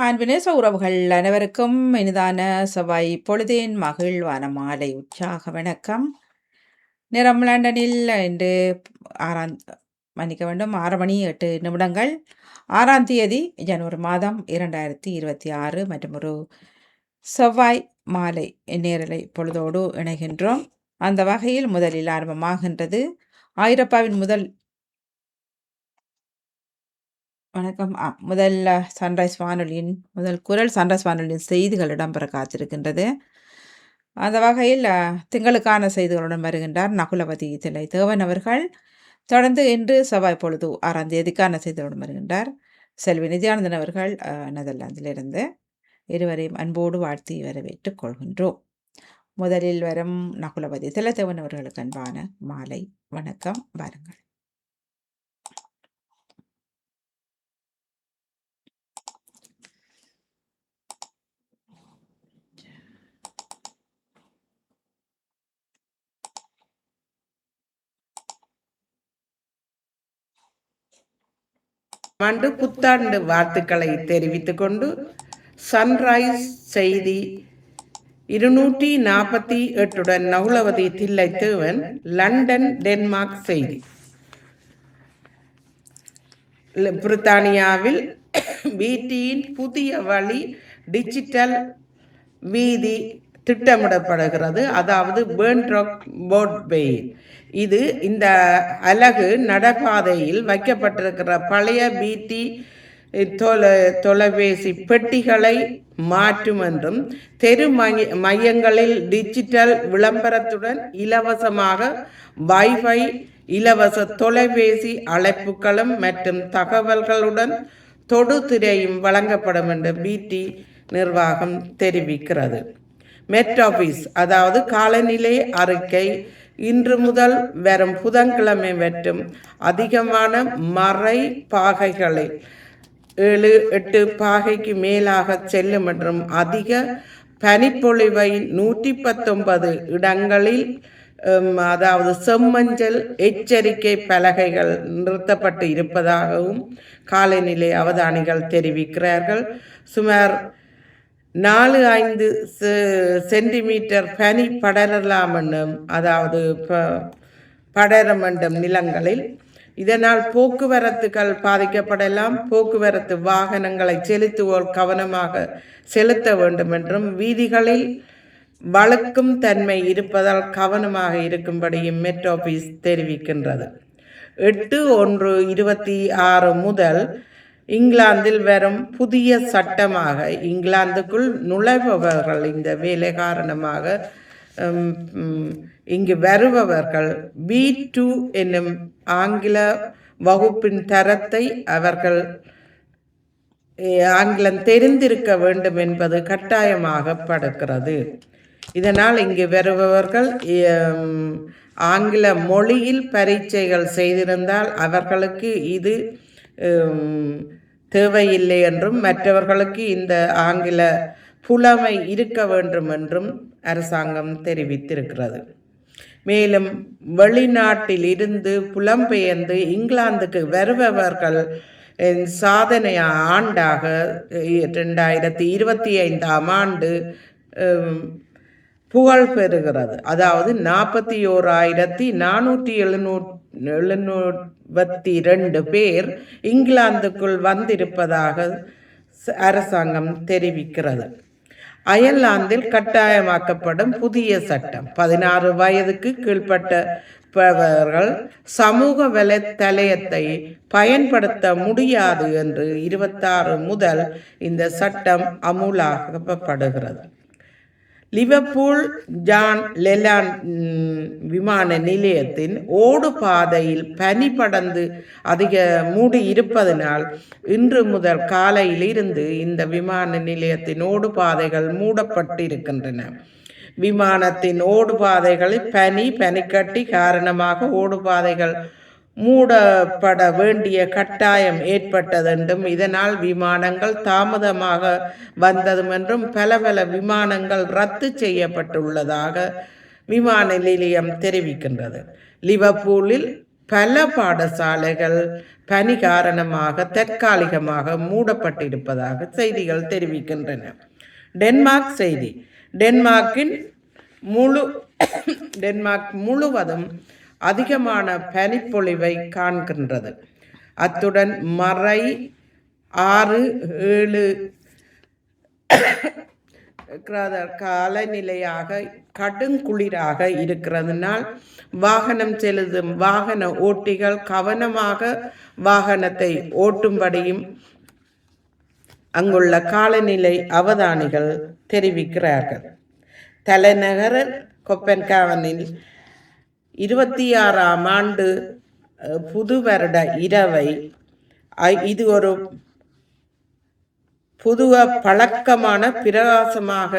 அன்பினேச உறவுகள் அனைவருக்கும் இனிதான செவ்வாய் பொழுதேன் மகிழ்வான மாலை. உற்சாக வணக்கம். நிறம் லண்டனில் இன்று ஆறாம் மன்னிக்க வேண்டும் ஆறு மணி எட்டு நிமிடங்கள். ஆறாம் தேதி ஜனவரி மாதம் இரண்டாயிரத்தி இருபத்தி ஆறு மற்றும் ஒரு செவ்வாய் மாலை நேரலை பொழுதோடு இணைகின்றோம். அந்த வகையில் முதலில் ஆரம்பமாகின்றது. ஆயிரப்பாவின் முதல் வணக்கம். ஆ முதல்ல சன்ரைஸ் வானொலியின் முதல் குரல் சன்ரைஸ் வானொலியின் செய்திகள் இடம்பெற காத்திருக்கின்றது. அந்த வகையில் அ திங்களுக்கான செய்திகளுடன் வருகின்றார் நகுலவதி தில்லை தேவன் அவர்கள். தொடர்ந்து இன்று செவ்வாய் பொழுது ஆறாம் தேதிக்கான செய்திகளுடன் வருகின்றார். செல்வி நிதியானந்தன் அவர்கள் அ நெதர்லாந்திலிருந்து. இருவரையும் அன்போடு வாழ்த்தி வரவேற்றுக் கொள்கின்றோம். முதலில் வரும் நகுலவதி தில்லைத்தேவன் அவர்களுக்கு அன்பான மாலை வணக்கம். வாருங்கள். ஆண்டு புத்தாண்டு வாழ்த்துக்களை தெரிவித்துக் கொண்டு சன்ரைஸ் செய்தி இருநூற்றி நாற்பத்தி எட்டுடன் நகுலவதி தில்லை தேவன் லண்டன் டென்மார்க் செய்தி. பிரித்தானியாவில் பிடியின் புதிய வழி டிஜிட்டல் வீதி திட்டமிடப்படுகிறது. அதாவது பேர்ன்ராக் போட்வே இது இந்த அலகு நடைபாதையில் வைக்கப்பட்டிருக்கிற பழைய பிடி தொலை தொலைபேசி பெட்டிகளை மாற்றும் என்றும் தெரு மைய மையங்களில் டிஜிட்டல் விளம்பரத்துடன் இலவசமாக வைஃபை இலவச தொலைபேசி அழைப்புகளும் மற்றும் தகவல்களுடன் தொடுதிரையும் வழங்கப்படும் என்று பிடி நிர்வாகம் தெரிவிக்கிறது. மெட் ஆஃபீஸ் அதாவது காலநிலை அறிக்கை. இன்று முதல் வரும் புதன்கிழமை மற்றும் அதிகமான மறை பாகைகளை ஏழு எட்டு பாகைக்கு மேலாக செல்லும் மற்றும் அதிக பனிப்பொழிவை நூற்றி பத்தொன்பது இடங்களில் அதாவது செம்மஞ்சள் எச்சரிக்கை பலகைகள் நிறுத்தப்பட்டு இருப்பதாகவும் காலநிலை அவதானிகள் தெரிவிக்கிறார்கள். சுமார் நாலு ஐந்து செ- சென்டிமீட்டர் பனி படரலாம் என்னும் அதாவது ப- என்றும் நிலங்களில். இதனால் போக்குவரத்துகள் பாதிக்கப்படலாம். போக்குவரத்து வாகனங்களை செலுத்துவோர் கவனமாக செலுத்த வேண்டும் என்றும் வீதிகளில் வழக்கும் தன்மை இருப்பதால் கவனமாக இருக்கும்படியும் மெட் ஆஃபீஸ் தெரிவிக்கின்றது. எட்டு ஒன்று இருபத்தி ஆறு முதல் இங்கிலாந்தில் வரும் புதிய சட்டமாக இங்கிலாந்துக்குள் நுழைபவர்கள் இந்த வேலை காரணமாக இங்கு வருபவர்கள் பி டூ என்னும் ஆங்கில வகுப்பின் தரத்தை அவர்கள் ஆங்கிலம் தெரிந்திருக்க வேண்டும் என்பது கட்டாயமாகப்படுகிறது. இதனால் இங்கு வருபவர்கள் ஆங்கில மொழியில் பரீட்சைகள் செய்திருந்தால் அவர்களுக்கு இது தேவையில்லை என்றும் மற்றவர்களுக்கு இந்த ஆங்கில புலமை இருக்க வேண்டும் என்றும் அரசாங்கம் தெரிவித்திருக்கிறது. மேலும் வெளிநாட்டில் இருந்து புலம்பெயர்ந்து இங்கிலாந்துக்கு வருபவர்கள் சாதனை ஆண்டாக ரெண்டாயிரத்தி இருபத்தி ஐந்தாம் ஆண்டு புகழ் பெறுகிறது. அதாவது நாற்பத்தி ஓராயிரத்தி நானூற்றி எழுநூ எழுநூற்றி ரெண்டு பேர் இங்கிலாந்துக்குள் வந்திருப்பதாக அரசாங்கம் தெரிவிக்கிறது. அயர்லாந்தில் கட்டாயமாக்கப்படும் புதிய சட்டம். பதினாறு வயதுக்கு கீழ்ப்பட்டவர்கள் சமூக வலைத்தளத்தை பயன்படுத்த முடியாது என்று இருபத்தாறு முதல் இந்த சட்டம் அமுலாக்கப்படுகிறது. லிவர்பூல் ஜான் லெலான் விமான நிலையத்தின் ஓடு பாதையில் பனி படர்ந்து அதிக மூடி இருப்பதனால் இன்று முதல் காலையிலிருந்து இந்த விமான நிலையத்தின் ஓடு பாதைகள் மூடப்பட்டிருக்கின்றன விமானத்தின் ஓடு பாதைகளில் பனி பனிக்கட்டி காரணமாக ஓடு பாதைகள் மூடப்பட வேண்டிய கட்டாயம் ஏற்பட்டதென்றும் இதனால் விமானங்கள் தாமதமாக வந்ததும் என்றும் பல பல விமானங்கள் ரத்து செய்யப்பட்டுள்ளதாக விமான நிலையம் தெரிவிக்கின்றது. லிவர்பூலில் பல பாடசாலைகள் பனி காரணமாக தற்காலிகமாக மூடப்பட்டிருப்பதாக செய்திகள் தெரிவிக்கின்றன. டென்மார்க் செய்தி. டென்மார்க்கின் முழு டென்மார்க் முழுவதும் அதிகமான பனிப்பொழிவை காண்கின்றது. அத்துடன் மறை ஆறு ஏழு காலநிலையாக கடுங்குளிராக இருக்கிறதுனால் வாகனம் செலுத்தும் வாகன ஓட்டிகள் கவனமாக வாகனத்தை ஓட்டும்படியும் அங்குள்ள காலநிலை அவதானிகள் தெரிவிக்கிறார்கள். தலைநகர் கொப்பன்காவனில் இருபத்தி ஆறாம் ஆண்டு புது வருட இரவை இது ஒரு புதுவ பழக்கமான பிரகாசமாக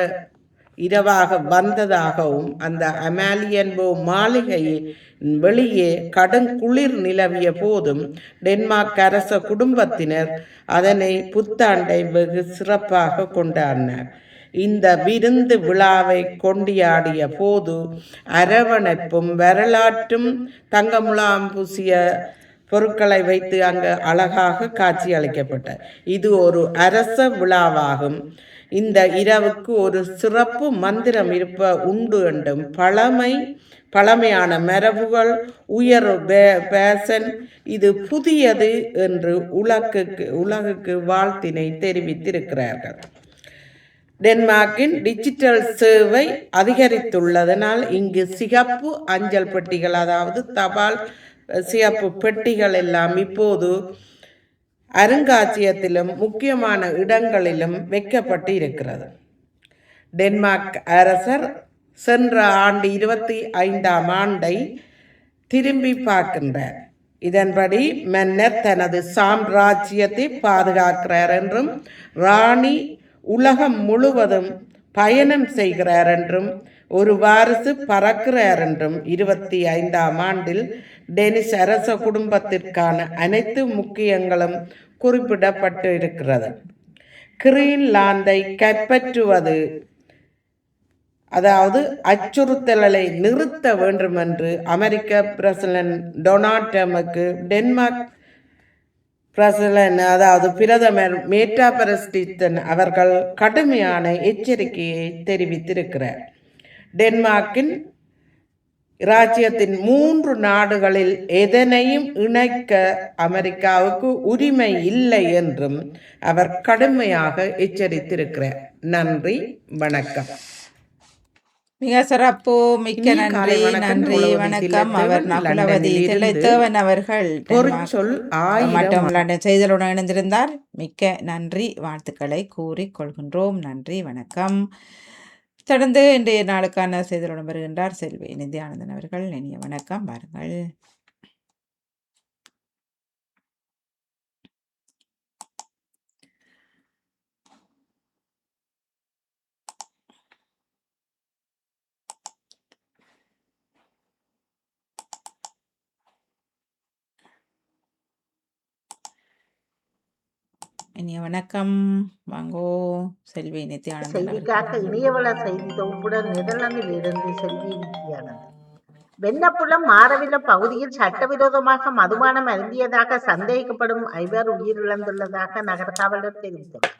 இரவாக வந்ததாகவும் அந்த அமாலியன்போ மாளிகையின் வெளியே கடுங்குளிர் நிலவிய போதும் டென்மார்க் அரச குடும்பத்தினர் அதனை புத்தாண்டை வெகு சிறப்பாக கொண்டாடினர். இந்த விருந்து விழாவை கொண்டியாடிய போது அரவணைப்பும் வரலாற்றும் தங்கமுலாம் பூசிய பொருட்களை வைத்து அங்கு அழகாக காட்சி அளிக்கப்பட்ட. இது ஒரு அரச விழாவாகும். இந்த இரவுக்கு ஒரு சிறப்பு மந்திரம் இருப்ப உண்டு என்றும் பழமை பழமையான மரபுகள் உயர் பே- பேசன் இது புதியது என்று உலகுக்கு உலகுக்கு வாழ்த்தினை தெரிவித்திருக்கிறார்கள். டென்மார்க்கின் டிஜிட்டல் சேவை அதிகரித்துள்ளதனால் இங்கு சிகப்பு அஞ்சல் பெட்டிகள் அதாவது தபால் சிகப்பு பெட்டிகள் எல்லாம் இப்போது அருங்காட்சியகத்திலும் முக்கியமான இடங்களிலும் வைக்கப்பட்டு இருக்கிறது டென்மார்க் அரசர் சென்ற ஆண்டு இருபத்தி ஐந்தாம் ஆண்டை திரும்பி பார்க்கின்றார். இதன்படி மன்னர் தனது சாம்ராஜ்யத்தை பாதுகாக்கிறார் என்றும் ராணி உலகம் முழுவதும் பயணம் செய்கிறார் என்றும் ஒரு வாரிசு பறக்கிறார் என்றும் இருபத்தி ஐந்தாம் ஆண்டில் டெனிஸ் அரச குடும்பத்திற்கான அனைத்து முக்கியங்களும் குறிப்பிடப்பட்டு இருக்கிறது கிரீன்லாந்தை கைப்பற்றுவது அதாவது அச்சுறுத்தலை நிறுத்த வேண்டும் என்று அமெரிக்க பிரசிடன்ட் டொனால்ட் ட்ரம்புக்கு டென்மார்க் பிரசலன் அதாவது பிரதமர் மேட்டா பிரஸ்டித்தன் அவர்கள் கடுமையான எச்சரிக்கையை தெரிவித்திருக்கிறார். டென்மார்க்கின் இராச்சியத்தின் மூன்று நாடுகளில் எதனையும் இணைக்க அமெரிக்காவுக்கு உரிமை இல்லை என்றும் அவர் கடுமையாக எச்சரித்திருக்கிறார். நன்றி வணக்கம். மிக சிறப்பு மிக்க நன்றி வணக்கம், நன்றி வணக்கம். அவர் நகுலவதி தில்லைத்தேவன் அவர்கள். மற்றும் லண்டன் செய்திகளுடன் இணைந்திருந்தார். மிக்க நன்றி. வாழ்த்துக்களை கூறிக் கொள்கின்றோம். நன்றி வணக்கம். தொடர்ந்து இன்றைய நாளுக்கான செய்திகளுடன் வருகின்றார் செல்வி நிதி ஆனந்தன் அவர்கள். இனிய வணக்கம். பாருங்கள் இனிய வணக்கம். வாங்கோ. செல்வி நிதி ஆனந்தன் அவர்கள் செய்திக்காக இணையவள செய்தி தொகுப்புடன் நெதர்லாந்தில் இருந்து செல்வி வித்தியானந்த் வெண்ணப்புலம் மாரவிலம் பகுதியில் சட்டவிரோதமாக மதுபானம் அருந்தியதாக சந்தேகிக்கப்படும் ஐவர் உயிரிழந்துள்ளதாக நகர காவலர் தெரிவித்துள்ளார்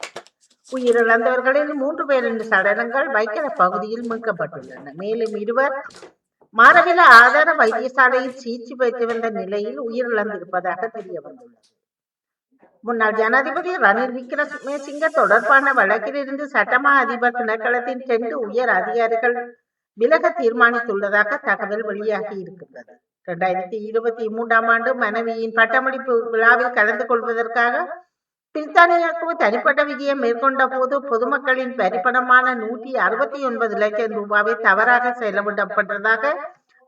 உயிரிழந்தவர்களில் மூன்று பேரின் சடலங்கள் வைக்கல பகுதியில் மீட்கப்பட்டுள்ளன. மேலும் இருவர் மாரவில ஆதார வைத்தியசாலையில் சிகிச்சை பெற்று வந்த நிலையில் உயிரிழந்திருப்பதாக தெரிய வந்துள்ளது முன்னாள் ஜனாதிபதி ரணில் விக்ரமசிங்க தொடர்பான வழக்கிலிருந்து சட்டமா அதிபர் திணைக்களத்தின் இரண்டு உயர் அதிகாரிகள் விலக தீர்மானித்துள்ளதாக தகவல் வெளியாகி இருக்கின்றது. இரண்டாயிரத்தி இருபத்தி மூன்றாம் ஆண்டு மனைவியின் பட்டமளிப்பு விழாவில் கலந்து கொள்வதற்காக பிரித்தானியாவுக்கு தனிப்பட்ட விஜயம் மேற்கொண்ட போது பொதுமக்களின் வரிப்பணமான நூற்றி அறுபத்தி ஒன்பது லட்சம் ரூபாவை தவறாக செலவிடப்பட்டதாக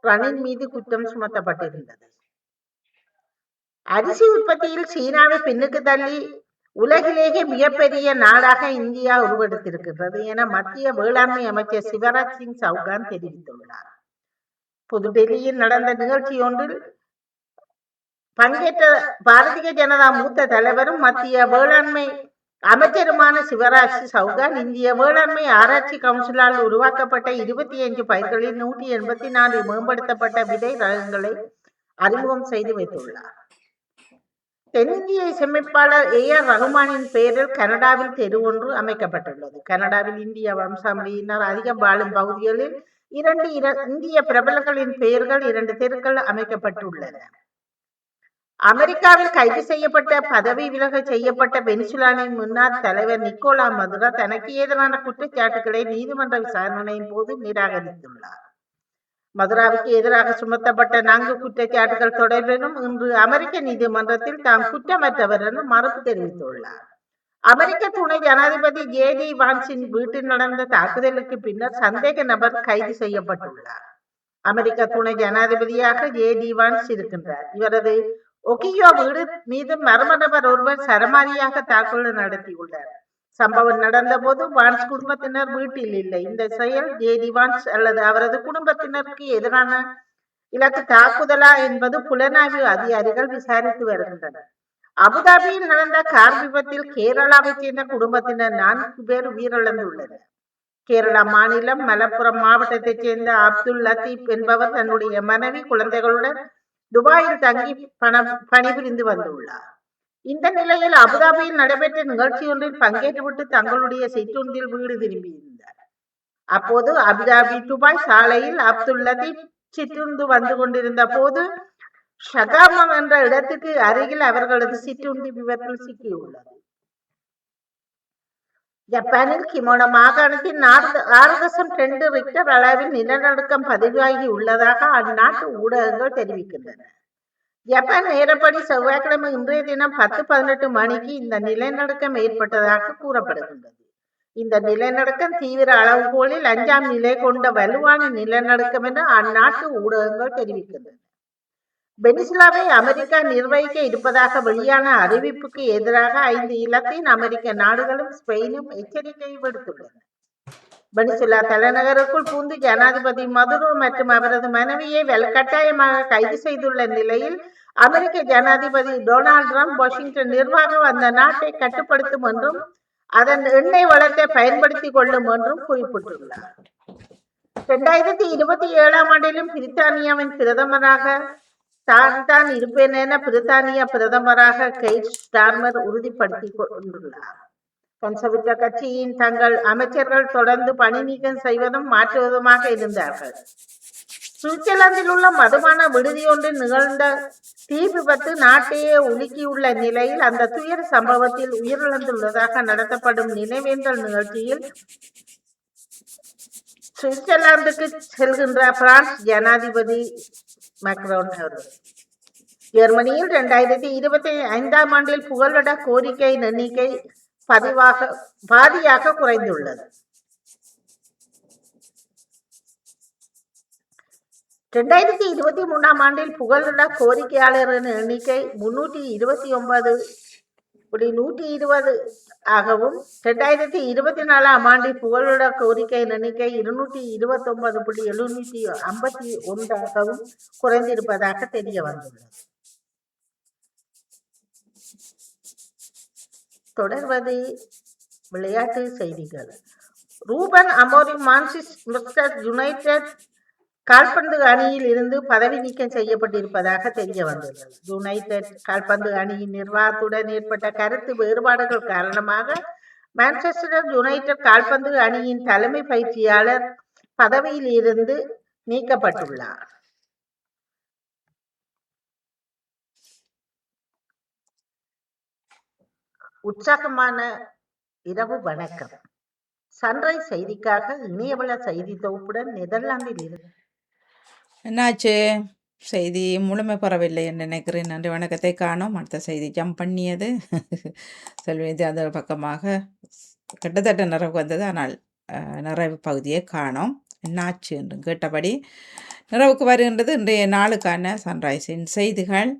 ரணில் மீது குற்றம் சுமத்தப்பட்டிருந்தது. அரிசி உற்பத்தியில் சீனாவை பின்னுக்கு தள்ளி உலகிலேயே மிகப்பெரிய நாடாக இந்தியா உருவெடுத்திருக்கிறது என மத்திய வேளாண்மை அமைச்சர் சிவராஜ் சிங் சௌகான் தெரிவித்துள்ளார். புதுடெல்லியில் நடந்த நிகழ்ச்சி ஒன்றில் பங்கேற்ற பாரதிய ஜனதா மூத்த தலைவரும் மத்திய வேளாண்மை அமைச்சருமான சிவராஜ் சௌகான் இந்திய வேளாண்மை ஆராய்ச்சி கவுன்சிலால் உருவாக்கப்பட்ட இருபத்தி அஞ்சு பயிர்களில் நூற்றி எண்பத்தி நாலு மேம்படுத்தப்பட்ட விதை ரகங்களை அறிமுகம் செய்து வைத்துள்ளார். தென்னிந்திய இசையமைப்பாளர் ஏ ஆர் ரகுமானின் பெயரில் கனடாவில் தெரு ஒன்று அமைக்கப்பட்டுள்ளது. கனடாவில் இந்திய வம்சாவளியினர் அதிகம் வாழும் பகுதிகளில் இரண்டு இந்திய பிரபலங்களின் பெயர்கள் இரண்டு தெருக்கள் அமைக்கப்பட்டுள்ளன. அமெரிக்காவில் கைது செய்யப்பட்ட பதவி விலக செய்யப்பட்ட வெனிசுலானின் முன்னாள் தலைவர் நிக்கோலா மதுரா தனக்கு எதிரான குற்றச்சாட்டுகளை நீதிமன்ற விசாரணையின் போது நிராகரித்துள்ளார். மதுராவுக்கு எதிராக சுமத்தப்பட்ட நான்கு குற்றச்சாட்டுகள் தொடர்பிலும் இன்று அமெரிக்க நீதிமன்றத்தில் தாம் குற்றமற்றவர் என மறுப்பு தெரிவித்துள்ளார். அமெரிக்க துணை ஜனாதிபதி ஜே டி வான்ஸின் வீட்டில் நடந்த தாக்குதலுக்கு பின்னர் சந்தேக நபர் கைது செய்யப்பட்டுள்ளார். அமெரிக்க துணை ஜனாதிபதியாக ஜே டி வான்ஸ் இருக்கின்றார். இவரது ஒகியோ வீடு மீது மர்ம நபர் ஒருவர் சரமாரியாக தாக்குதல் நடத்தியுள்ளார். சம்பவம் நடந்தபோது வான்ஸ் குடும்பத்தினர் வீட்டில் இல்லை இந்த செயல் ஜேடி வான்ஸ் அல்லது அவரது குடும்பத்தினருக்கு எதிரான இலக்கு தாக்குதலா என்பது புலனாய்வு அதிகாரிகள் விசாரித்து வருகின்றனர். அபுதாபியில் நடந்த கார் விபத்தில் கேரளாவைச் சேர்ந்த குடும்பத்தினர் நான்கு பேர் உயிரிழந்துள்ளனர். கேரளா மாநிலம் மலப்புரம் மாவட்டத்தைச் சேர்ந்த அப்துல் லத்தீப் என்பவர் தன்னுடைய மனைவி குழந்தைகளுடன் துபாயில் தங்கி பண பணிபுரிந்து வந்துள்ளார். இந்த நிலையில் அபுதாபியில் நடைபெற்ற நிகழ்ச்சி ஒன்றில் பங்கேற்றுவிட்டு தங்களுடைய சிற்றுந்தில் வீடு திரும்பியிருந்தார். அப்போது அபுதாபி துபாய் சாலையில் அப்துல் லதீப் சிற்றுந்து வந்து கொண்டிருந்த போது ஷகாமம் என்ற இடத்துக்கு அருகில் அவர்களது சிற்றுண்டி விபத்தில் சிக்கியுள்ளது. ஜப்பானில் கிமோனோ மாகாணத்தின் ஆறு தசம் ரெண்டு ரிக்டர் அளவில் நிலநடுக்கம் பதிவாகி உள்ளதாக அந்நாட்டு ஊடகங்கள் தெரிவிக்கின்றன. ஜப்பான் நேரப்படி செவ்வாய்க்கிழமை இன்றைய தினம் பத்து பதினெட்டு மணிக்கு இந்த நிலநடுக்கம் ஏற்பட்டதாக கூறப்படுகின்றது. இந்த நிலநடுக்கம் தீவிர அளவுகோலில் அஞ்சாம் நிலை கொண்ட வலுவான நிலநடுக்கம் என அந்நாட்டு ஊடகங்கள் தெரிவிக்கின்றன. வெனிசுலாவை அமெரிக்கா நிர்வகிக்க இருப்பதாக வெளியான அறிவிப்புக்கு எதிராக ஐந்து இலத்தீன் அமெரிக்க நாடுகளும் ஸ்பெயினும் எச்சரிக்கை விடுத்துள்ளன. வெனிசுலா தலைநகருக்குள் பூந்து ஜனாதிபதி மதுரோ மற்றும் அவரது மனைவியை வலுக்கட்டாயமாக கைது செய்துள்ள நிலையில் அமெரிக்க ஜனாதிபதி டொனால்ட் ட்ரம்ப் வாஷிங்டன் நிர்வாகம் அந்த நாட்டை கட்டுப்படுத்தும் என்றும் அதன் எண்ணெய் வளத்தை பயன்படுத்திக் கொள்ளும் என்றும் குறிப்பிட்டுள்ளார். இரண்டாயிரத்தி இருபத்தி ஏழாம் ஆண்டிலும் பிரித்தானியாவின் பிரதமராக தான் தான் இருப்பேன் என பிரித்தானிய பிரதமராக கெய்ட் ஸ்டார்மர் உறுதிப்படுத்தி கொண்டுள்ளார். கன்சர்வேட்டிவ் கட்சியின் தங்கள் அமைச்சர்கள் தொடர்ந்து பணி நீக்கம் செய்வதும் மாற்றுவதுமாக இருந்தார்கள். சுவிட்சர்லாந்தில் உள்ள மதுபான விடுதியொன்றில் நிகழ்ந்த தீ விபத்து நாட்டையே உலுக்கியுள்ள நிலையில் அந்த துயர சம்பவத்தில் உயிரிழந்துள்ளதாக நடத்தப்படும் நினைவேந்தல் நிகழ்ச்சியில் சுவிட்சர்லாந்துக்கு செல்கின்ற பிரான்ஸ் ஜனாதிபதி மேக்ரோன் அவர்கள். ஜெர்மனியில் இரண்டாயிரத்தி இருபத்தி ஐந்தாம் ஆண்டில் புகலிட கோரிக்கையின் எண்ணிக்கை பதிவாக பாதியாக குறைந்துள்ளது. இரண்டாயிரத்தி இருபத்தி மூணாம் ஆண்டில் புகழுள்ள கோரிக்கையாளரின் எண்ணிக்கை முன்னூற்றி இருபத்தி ஒன்பது புள்ளி நூற்றி இருபது ஆகவும் ரெண்டாயிரத்தி இருபத்தி நாலாம் ஆண்டில் புகலிட கோரிக்கையின் எண்ணிக்கை இருநூற்றி இருபத்தி ஒன்பது புள்ளி எழுநூற்றி ஐம்பத்தி ஒன்றாகவும் குறைந்திருப்பதாக தெரிய வந்துள்ளது. தொடர்வது விளையாட்டு செய்திகள். ரூபன் அமோரி மான்சிஸ்டர் யுனைடெட் கால்பந்து அணியில் இருந்து பதவி நீக்கம் செய்யப்பட்டிருப்பதாக தெரிய வந்தது. யுனைடெட் கால்பந்து அணியின் நிர்வாகத்துடன் ஏற்பட்ட கருத்து வேறுபாடுகள் காரணமாக மான்செஸ்டர் யுனைடெட் கால்பந்து அணியின் தலைமை பயிற்சியாளர் பதவியில் இருந்து நீக்கப்பட்டுள்ளார். உற்சாகமான இரவு வணக்கம். சன்ரைஸ் செய்திக்காக இணையவள செய்தி தொகுப்புடன் நெதர்லாந்தில் இருந்து என்னாச்சு? செய்தி முழுமை பெறவில்லை என்று நினைக்கிறேன். நன்றி வணக்கத்தை காணோம். அடுத்த செய்தி ஜம்ப் பண்ணியது. செல்வி அந்த பக்கமாக கிட்டத்தட்ட நிறைவு வந்தது. ஆனால் நிறைவு பகுதியை காணோம். என்னாச்சு என்று கேட்டபடி நிறைவுக்கு வருகின்றது இன்றைய நாளுக்கான சன்ரைஸின் செய்திகள்.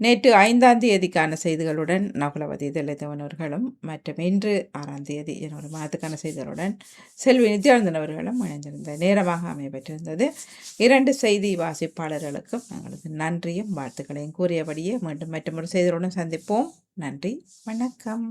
நேற்று ஐந்தாம் தேதிக்கான செய்திகளுடன் நகுலவதி திளைத்தவன் மற்றும் இன்று ஆறாம் தேதி ஜனவரி மாதத்துக்கான செய்திகளுடன் செல்வி நித்யானந்தன் அவர்களும் இணைந்திருந்த நேரமாக அமையப்பெற்றிருந்தது. இரண்டு செய்தி வாசிப்பாளர்களுக்கும் எங்களது நன்றியும் வாழ்த்துக்களையும் கூறியபடியே மீண்டும் மற்றொரு செய்திகளுடன் சந்திப்போம். நன்றி வணக்கம்.